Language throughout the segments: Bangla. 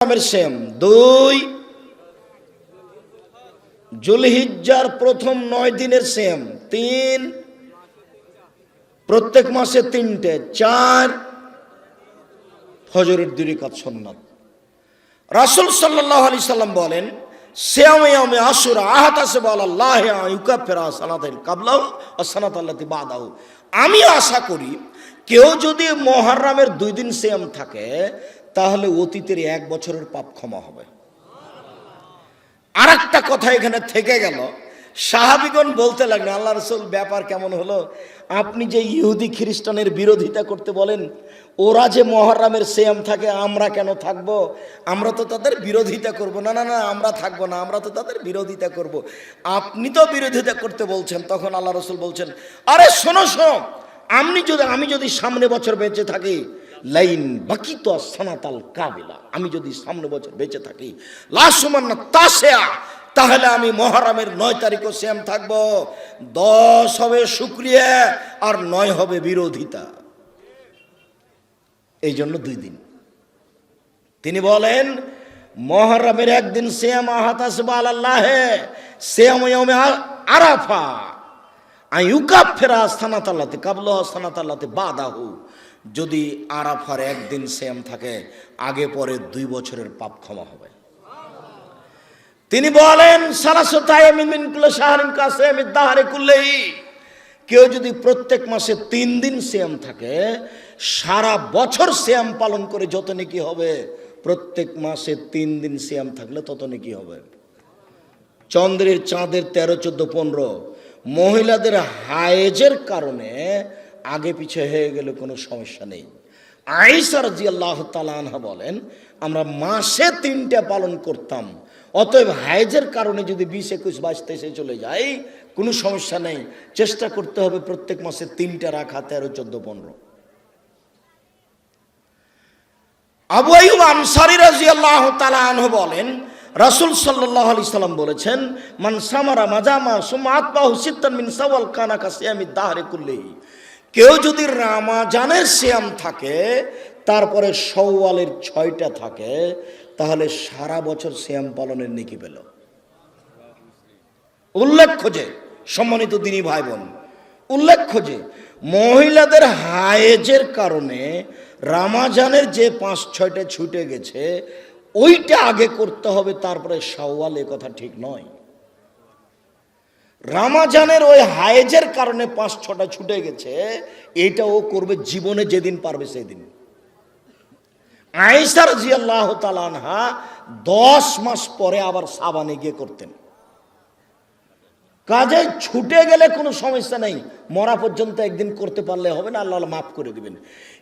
নামের সেম। দুই, জুলহিজ্জার প্রথম নয় দিনের সেম। তিন, প্রত্যেক মাসে তিনটে। চার, ফজরের দুই কাজ সন্ন্যত রাসুল সাল্লাহ আলি সাল্লাম বলেন আসুর আছে বল আল্লাহ আমি আশা করি কেউ যদি মহারামের দুই দিন শ্যাম থাকে, তাহলে অতীতের এক বছরের পাপ ক্ষমা হবে। আর একটা কথা এখানে থেকে গেল। সাহাবিগণ বলতে লাগলেন, আল্লাহ রসুল, ব্যাপার কেমন হলো? আপনি যে ইহুদি খ্রিস্টানের বিরোধিতা করতে বলেন, ওরা যে মহরমের সেম থাকে, আমরা কেন থাকব? আমরা তো তাদের বিরোধিতা করব। না না না, আমরা থাকব না, আমরা তো তাদের বিরোধিতা করব। আপনি তো বিরোধিতা করতে বলছেন, তখন আল্লাহ রসুল বলছেন, আরে শোনো শোনো আমি যদি আমি যদি সামনে বছর বেঁচে থাকি, লাইন বাকি তো সানাতাল কাবিলা। আমি যদি সামনে বছর বেঁচে থাকি লাসুমান্না তাসেয়া, তাহলে আমি মহারামের নয় তারিখও শ্যাম থাকব। দশ হবে শুক্রিয়া, আর নয় হবে বিরোধিতা। এই জন্য দুই দিন। তিনি বলেন, মহরমের একদিন শ্যাম আহাত আসবা আল্লাহে শ্যাম আরাফা। ইউকাপ ফেরা স্থানাত আল্লাতে কাবল স্থানাত আল্লাতে বাদাহু। যদি আরাফার একদিন শ্যাম থাকে, আগে পরে দুই বছরের পাপ ক্ষমা হবে। তিনি বলেন কেউ যদি প্রত্যেক মাসে তিন দিন শ্যাম থাকে, সারা বছর শ্যাম পালন করে যত নাকি হবে, প্রত্যেক মাসে তিন দিন শ্যাম থাকলে তত নাকি হবে। চন্দ্রের চাঁদের তেরো, চোদ্দ, পনেরো মহিলাদের হায়েজের কারণে আগে পিছে হয়ে গেলে, কোনো সমস্যা নেই। আইসার জি আল্লাহ তালানহা বলেন, আমরা মাসে তিনটা পালন করতাম। অতএব হায়েজের কারণে যদি বিশ একুশ বাইশ তেইশে চলে যাই, কোনো সমস্যা নেই। চেষ্টা করতে হবে প্রত্যেক মাসে তিনটা রাখা, তেরো, চোদ্দ, পনেরো। আবু আনসারি রাজি আল্লাহ তালাহ বলেন রাসুল সাল্লাহ আলি সাল্লাম বলেছেন, মান সামারা মাজামা সুমাত বাহু সিত্তান সাওয়াল কানা কাসিয়ামি দাহরে কেউ যদি রামাজানের শ্যাম থাকে, তারপরে সৌওয়ালের ছয়টা থাকে, তাহলে সারা বছর শ্যাম পালনের নেকি পেল। উল্লেখ্য যে, সম্মানিত দিনী ভাই বোন উল্লেখ্য যে, মহিলাদের হায়েজের কারণে রামাজানের যে পাঁচ ছয়টা ছুটে গেছে ওইটা আগে করতে হবে, তারপরে সওয়াল এ কথা ঠিক নয়। রামাজানের ওই হায়েজের কারণে পাঁচ ছটা ছুটে গেছে, এটা ও করবে জীবনে যেদিন পারবে সেদিন। আয়েসার জিয়াল্লাহ তালানহা দশ মাস পরে আবার সাবানে গিয়ে করতেন। কাজে ছুটে গেলে কোনো সমস্যা নেই, মরা পর্যন্ত একদিন করতে পারলে হবে না, আল্লাহ মাফ করে দিবেন।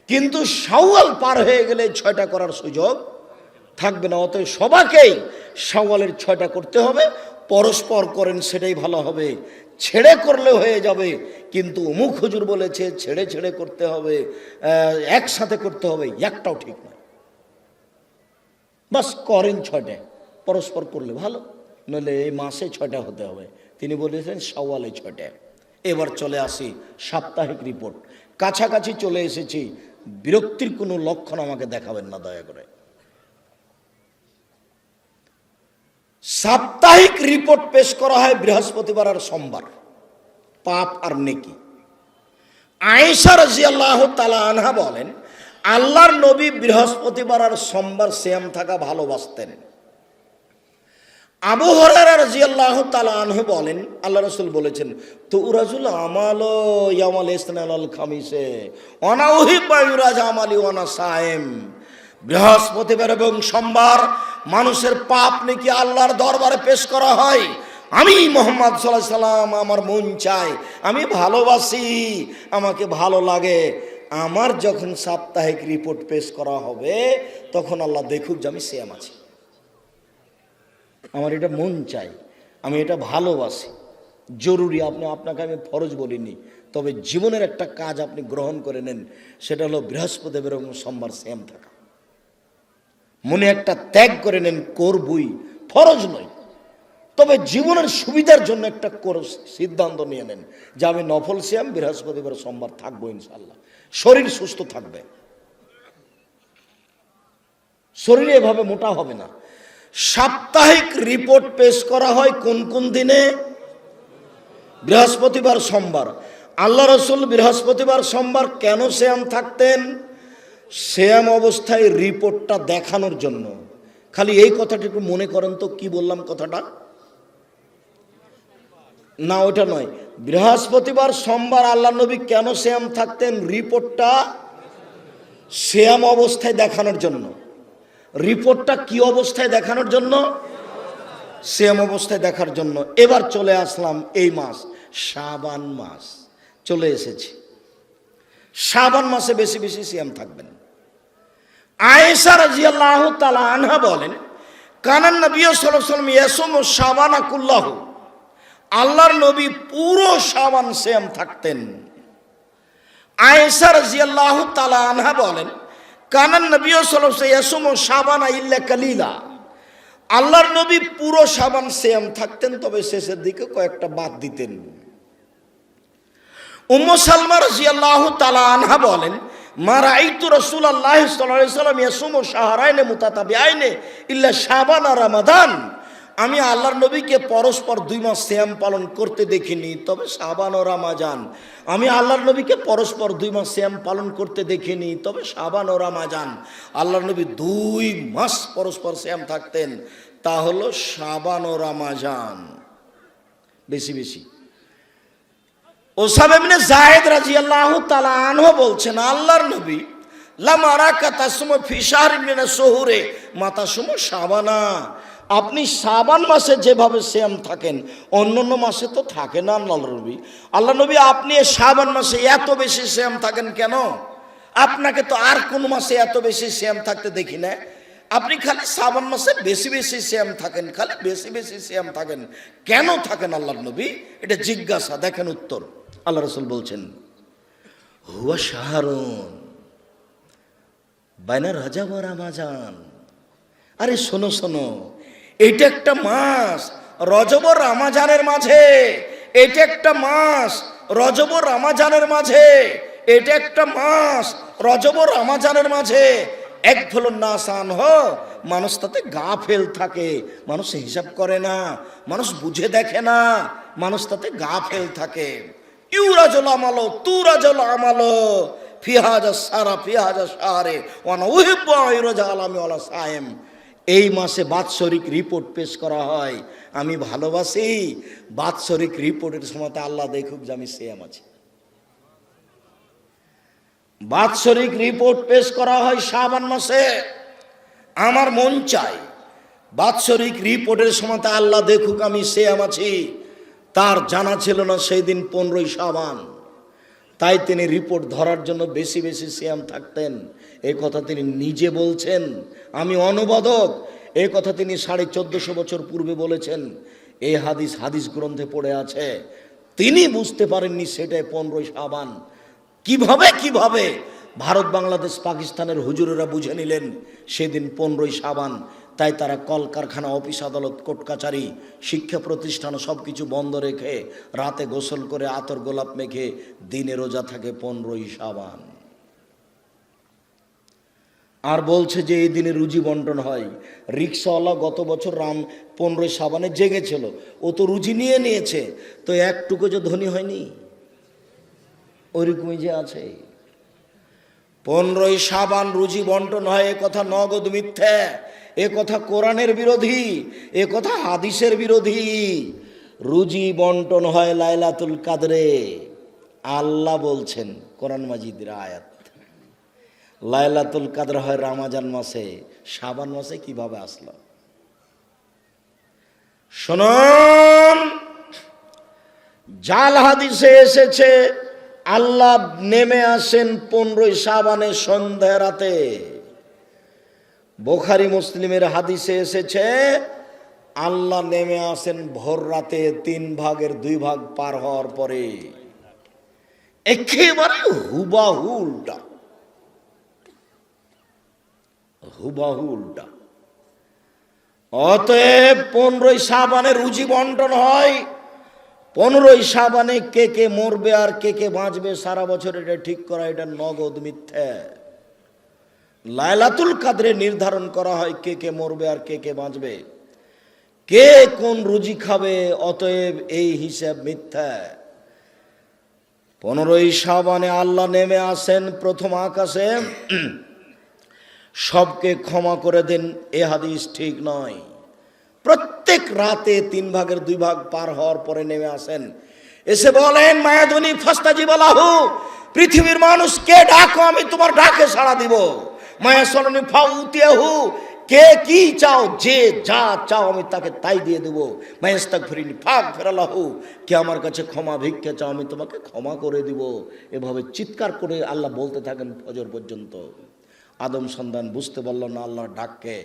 কিন্তু সাওয়াল পার হয়ে গেলে ছয়টা করার সুযোগ থাকবে না, অতএব সবাকেই সাওয়ালের ছয়টা করতে হবে। পরস্পর করেন সেটাই ভালো হবে। ছেড়ে করলে হয়ে যাবে, কিন্তু অমুক হুজুর বলেছে ছেড়ে ছেড়ে করতে হবে একসাথে করতে হবে, একটাও ঠিক নয় বাস করেন ছয়টা, পরস্পর করলে ভালো, নইলে এই মাসে ছয়টা হতে হবে। তিনি বলেছেন সওয়ালে ছয়টা। এবার চলে আসি সাপ্তাহিক রিপোর্ট। কাছাকাছি চলে এসেছি। বিরক্তির কোনো লক্ষণ আমাকে দেখাবেন না, দয়া করে। সাপ্তাহিক রিপোর্ট পেশ করা হয় বৃহস্পতিবার আর সোমবার। পাপ আর নেকি। আয়েশা রাজিয়াল্লাহ তালা আনহা বলেন, আল্লাহর নবী বৃহস্পতিবার আর সোমবার শ্যাম থাকা ভালোবাসতেন। আবু হরারা রাজিয়াল্লাহ তালা আনহু বলেন, আল্লাহ রসুল বলেছেন তো উরাজুল আমাল ইয়ামাল ইসনাল খামিসে অনাউহি বায়ুরাজ আমালি ওয়ানা সায়েম বৃহস্পতিবার এবং সোমবার মানুষের পাপ নাকি আল্লাহর দরবারে পেশ করা হয়? আমি মোহাম্মদ সাল্লাহ সাল্লাম, আমার মন চাই আমি ভালোবাসি, আমাকে ভালো লাগে। আমার যখন সাপ্তাহিক রিপোর্ট পেশ করা হবে, তখন আল্লাহ দেখুক যে আমি সেম আছি। আমার এটা মন চাই আমি এটা ভালোবাসি। জরুরি, আপনি, আপনাকে আমি ফরজ বলিনি, তবে জীবনের একটা কাজ আপনি গ্রহণ করে নেন, সেটা হলো বৃহস্পতিবার এবং সোমবার সেম থাকা। মনে একটা ত্যাগ করে নেন, করবই। ফরজ নয়। তবে জীবনের সুবিধার জন্য একটা সিদ্ধান্ত নিয়ে নেন যে আমি নফল শ্যাম বৃহস্পতিবার সোমবার থাকব ইনশাল্লাহ শরীর সুস্থ থাকবে। শরীরে এভাবে মোটা হবে না। সাপ্তাহিক রিপোর্ট পেশ করা হয় কোন কোন দিনে? বৃহস্পতিবার, সোমবার। আল্লাহ রসুল বৃহস্পতিবার, সোমবার কেন শ্যাম থাকতেন? শ্যাম অবস্থায় রিপোর্টটা দেখানোর জন্য। খালি এই কথাটা একটু মনে করেন তো, কি বললাম কথাটা? না ওটা নয়। বৃহস্পতিবার সোমবার আল্লাহ নবী কেন শ্যাম থাকতেন? রিপোর্টটা শ্যাম অবস্থায় দেখানোর জন্য। রিপোর্টটা কি অবস্থায় দেখানোর জন্য? শ্যাম অবস্থায় দেখার জন্য। এবার চলে আসলাম এই মাস, শাবান মাস। চলে এসেছি। শাবান মাসে বেশি বেশি শ্যাম থাকবেন। আয়েশা রাজিয়াল্লাহ তালা আনহা বলেন, কানান নবী সাল্লাম ও শাবানা কুল্লাহ। আল্লাহর নবী পুরো শাবান শ্যাম থাকতেন। আয়েশা রাজিয়াল্লাহ তালা আনহা বলেন, কানান নবী সাল্লাম ইয়াসুম ও শাবানা ইল্লা কালিলা। আল্লাহর নবী পুরো সাবান শ্যাম থাকতেন, তবে শেষের দিকে কয়েকটা বাদ দিতেন। উম্ম সালমা রাজিয়াল্লাহ তালা আনহা বলেন রসুল আল্লাহ সাল্লাম রামাদান। আমি আল্লাহর নবীকে পরস্পর দুই মাস শ্যাম পালন করতে দেখিনি, তবে সাবান ও রামাজান। আমি আল্লাহর নবীকে পরস্পর দুই মাস শ্যাম পালন করতে দেখিনি, তবে সাবান ও রামাজান। আল্লাহর নবী দুই মাস পরস্পর শ্যাম থাকতেন, তা হলো সাবান ও রামাজান। বেশি বেশি। ওসাব এমনি জায়েদ রাজিয়াল্লাহু তাআলা আনহু বলছেন, আল্লাহর নবী লামারা কাতাসুম ফিশার মিনা শহুরে মাতাসুম শাবানা আপনি সাবান মাসে যেভাবে শ্যাম থাকেন অন্য অন্য মাসে তো থাকে না আল্লাহ নবী। আল্লাহ নবী, আপনি শাবান মাসে এত বেশি শ্যাম থাকেন কেন? আপনাকে তো আর কোন মাসে এত বেশি শ্যাম থাকতে দেখি না। আপনি খালি শ্রাবণ মাসে বেশি বেশি শ্যাম থাকেন, খালি বেশি বেশি শ্যাম থাকেন। কেন থাকেন আল্লাহর নবী? এটা জিজ্ঞাসা, দেখেন উত্তর। আল্লাহ রসুল বলছেন, হুয়া শাহরুন, বাইনা রাজা রামাজান। আরে শোনো শোনো, এটা একটা মাস রজব রামাজানের মাঝে, এটা একটা মাস রজব রামাজানের মাঝে, এটা একটা মাস রজব রামাজানের মাঝে। এক ফলন না সান হ, মানুষ তাতে গা ফেল থাকে, মানুষ হিসাব করে না, মানুষ বুঝে দেখে না, মানুষ তাতে গা ফেল থাকে। ইউরাজল আমালো তুরাজল আমালো ফিহাজা সারা ফিহাজা সারে ওয়ানা উহিব্বা ইরাজা আলামি ওয়ালা সায়েম এই মাসে বাৎসরিক রিপোর্ট পেশ করা হয়। আমি ভালোবাসি, বাৎসরিক রিপোর্টের সময় আল্লাহ দেখুক যে আমি সেম আছি। বাৎসরিক রিপোর্ট পেশ করা হয় শাবান মাসে। আমার মন চাই বাৎসরিক রিপোর্টের সময় আল্লাহ দেখুক আমি সেম আছি। তার জানা ছিল না সেই দিন পনেরোই সাবান তাই তিনি রিপোর্ট ধরার জন্য বেশি বেশি শ্যাম থাকতেন। এই কথা তিনি নিজে বলছেন। আমি অনুবাদক। এই কথা তিনি সাড়ে চোদ্দশো বছর পূর্বে বলেছেন। এই হাদিস হাদিস গ্রন্থে পড়ে আছে। তিনি বুঝতে পারেননি সেটাই পনেরোই সাবান কীভাবে কীভাবে? ভারত, বাংলাদেশ, পাকিস্তানের হুজুরেরা বুঝে নিলেন সেদিন পনেরোই সাবান তাই তারা কলকারখানা, অফিস আদালত, কোর্ট কাচারি, শিক্ষা প্রতিষ্ঠান সব কিছু বন্ধ রেখে রাতে গোসল করে আতর গোলাপ মেখে দিনে রোজা থাকে পনেরোই সাবান আর বলছে যে এই দিনে রুজি বন্টন হয়। রিক্সাওয়ালা গত বছর রাম পনেরোই সাবানে জেগেছিল। ও তো রুজি নিয়ে নিয়েছে। তো একটুকু যে ধনী হয়নি? ওইরকমই যে আছে। পনেরোই সাবান রুজি বন্টন হয়, এ কথা নগদ মিথ্যে, এ কথা কোরআনের বিরোধী, এ কথা হাদিসের বিরোধী। রুজি বন্টন হয় লাইলাতুল কাদরে। আল্লাহ বলছেন, কোরআন মাজিদের আয়াত। লাইলাতুল কাদর হয় রামাজান মাসে সাবান মাসে কীভাবে আসলো? শুনুন, জাল হাদিসে এসেছে আল্লাহ নেমে আসেন পনেরোই সাবানের সন্ধ্যা রাতে। বোখারি মুসলিমের হাদিসে এসেছে, আল্লাহ নেমে আসেন ভোর রাতে তিন ভাগের দুই ভাগ পার হওয়ার পরে। একেবারে হুবাহু উল্টা। হুবাহু উল্টা। অতএব পনেরোই সাবানের রুজি বন্টন হয় পনেরোই সাবানে কে কে মরবে আর কে কে বাঁচবে সারা বছর এটা ঠিক করা, এটা নগদ মিথ্যে। লায়লাতুল কাদরে নির্ধারণ করা হয় কে কে মরবে আর কে কে বাঁচবে। কে কোন রুজি খাবে, অতএব এই হিসাব মিথ্যা। পনেরোই সাবানে আল্লাহ নেমে আসেন প্রথম আকাশে। সবকে ক্ষমা করে দেন, এ হাদিস ঠিক নয়। প্রত্যেক রাতে তিন ভাগের দুই ভাগ পার হওয়ার পরে নেমে আসেন। এসে বলেন মায়াধনী ফাস্তাজি বলাহু, পৃথিবীর মানুষকে ডাকো, আমি তোমার ডাকে সাড়া দিব। মায়া সরণি ফাউতিয়াহু কে কি চাও, যে যা চাও আমি তাকে তাই দিয়ে দেবো। মায়াস্তাক ফিরিনি ফাঁক ফেরালাহু কে আমার কাছে ক্ষমা, ভিক্ষা চাও, আমি তোমাকে ক্ষমা করে দিব। এভাবে চিৎকার করে আল্লাহ বলতে থাকেন ফজর পর্যন্ত। আদম সন্তান বুঝতে পারল না আল্লাহর ডাককে।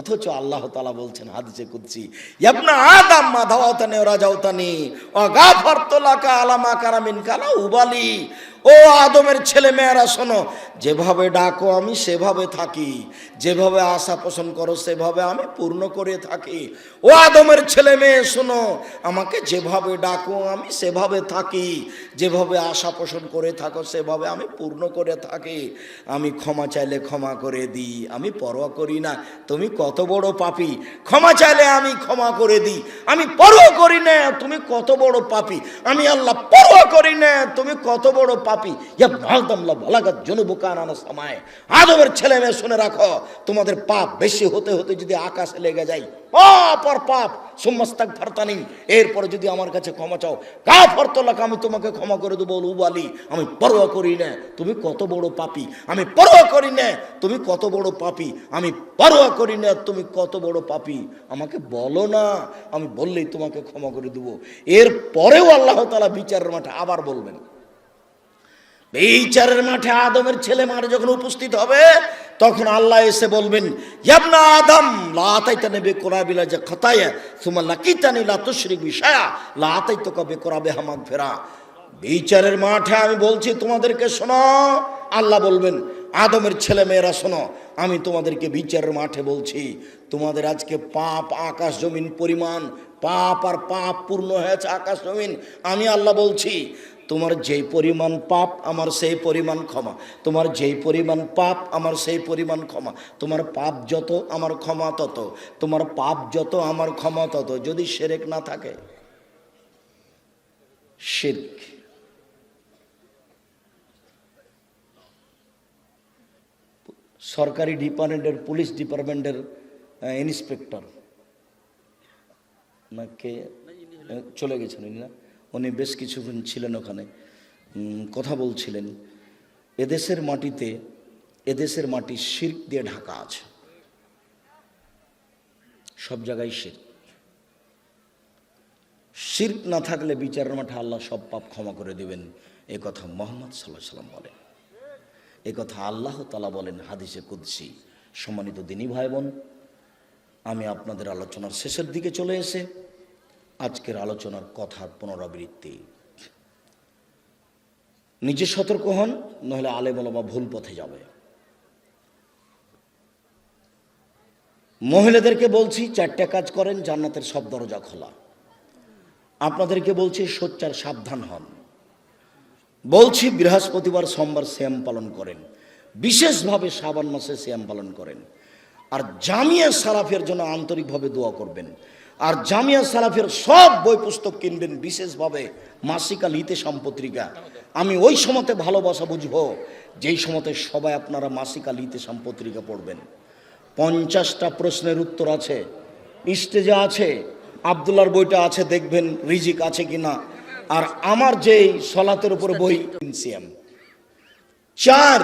অথচ আল্লাহ তালা বলছেন হাদিসে কুদসি, ইয়াবনা আদম মা ধাওয়াতানি ও রাজাউতানি ও গাফার তোলাকা আলামা কারামিন কালা উবালি ও আদমের ছেলে মেয়েরা শোনো, যেভাবে ডাকো আমি সেভাবে থাকি, যেভাবে আশা পোষণ করো সেভাবে আমি পূর্ণ করে থাকি। ও আদমের ছেলে মেয়ে শোনো, আমাকে যেভাবে ডাকো আমি সেভাবে থাকি, যেভাবে আশা পোষণ করে থাকো সেভাবে আমি পূর্ণ করে থাকি। আমি ক্ষমা চাইলে ক্ষমা করে দিই, আমি পরোয়া করি না, তুমি কত বড় পাপি। ক্ষমা চাইলে আমি ক্ষমা করে দিই। আমি পরোয়া করি না, তুমি কত বড় পাপি। আমি আল্লাহ পরোয়া করি না, তুমি কত বড় পাপি। ইয়া ভালদামলা ভালাগাত জনুবুকান আনা সময়। আদমের ছেলে মেয়ে শুনে রাখো, তোমাদের পাপ বেশি হতে হতে যদি আকাশে লেগে যায় পাপ আর পাপ সুমস্তাক ফারতানি। এরপরে যদি আমার কাছে ক্ষমা চাও কা ফরতলাক, আমি তোমাকে ক্ষমা করে দেবো উবালি। আমি পরোয়া করি না, তুমি কত বড় পাপি। আমি পরোয়া করি না, তুমি কত বড় পাপি। আমি পরোয়া করি না, তুমি কত বড় পাপি। আমাকে বলো না, আমি বললেই তোমাকে ক্ষমা করে দেবো। এর পরেও আল্লাহ তালা বিচারের মাঠে আবার বলবেন, বিচারের মাঠে আদমের ছেলে মারে যখন উপস্থিত হবে তখন আল্লাহ এসে বলবেন, ইয়াবনা আদম লাতাইতা নেবে কোরাবিলা যে খতায়া লাকিতানি লা তুশরিক বিশায়া লাতাইতো কবে কোরাবে হামাক ফেরা বিচারের মাঠে আমি বলছি, তোমাদেরকে শোনো। আল্লাহ বলবেন, আদমের ছেলে মেয়েরা শোনো, আমি তোমাদেরকে বিচারের মাঠে বলছি, তোমাদের আজকে পাপ আকাশ জমিন পরিমাণ, পাপ আর পাপ পূর্ণ হয়েছে আকাশ জমিন। আমি আল্লাহ বলছি তোমার যেই পরিমাণ পাপ আমার সেই পরিমাণ ক্ষমা। তোমার যেই পরিমাণ পাপ আমার সেই পরিমাণ ক্ষমা। তোমার পাপ যত আমার ক্ষমা তত। তোমার পাপ যত আমার ক্ষমা তত। যদি সেরেক না থাকে শিরক। সরকারি ডিপার্টমেন্টের পুলিশ ডিপার্টমেন্টের ইন্সপেক্টর। না কে? চলে গেছেন না? উনি বেশ কিছুক্ষণ ছিলেন ওখানে। কথা বলছিলেন, এদেশের মাটিতে, এদেশের মাটি শির্ক দিয়ে ঢাকা আছে। সব জায়গায় শির শির্ক না থাকলে বিচারের মাঠে আল্লাহ সব পাপ ক্ষমা করে দেবেন। এ কথা মোহাম্মদ সাল্লাহ সাল্লাম বলেন। এ কথা আল্লাহ তালা বলেন হাদিসে কুদ্সি। সম্মানিত দিনী ভাই বোন, আমি আপনাদের আলোচনার শেষের দিকে চলে এসে আজকের আলোচনার কথার পুনরাবৃত্তি। নিজে সতর্ক হন, নইলে আলেম বা ভুল পথে যাবে। মহিলাদেরকে বলছি, চারটা কাজ করেন, জান্নাতের সব দরজা খোলা। আপনাদেরকে বলছি, সোচ্চার সাবধান হন। বলছি, বৃহস্পতিবার সোমবার শ্যাম পালন করেন। বিশেষভাবে শ্রাবণ মাসে শ্যাম পালন করেন। আর জামিয়া সারাফের জন্য আন্তরিকভাবে দোয়া করবেন। আর জামিয়া সালাফের সব বই পুস্তক কিনবেন বিশেষভাবে মাসিকা লিতে সম্পত্রিকা। আমি ওই সময়তে ভালোবাসা বুঝব, যেই সময়তে সবাই আপনারা মাসিকা লিতে সম্পত্রিকা পড়বেন। পঞ্চাশটা প্রশ্নের উত্তর আছে, স্টেজে আছে আবদুল্লার বইটা আছে, দেখবেন রিজিক আছে কিনা। আর আমার যেই সলাতের উপরে বই চার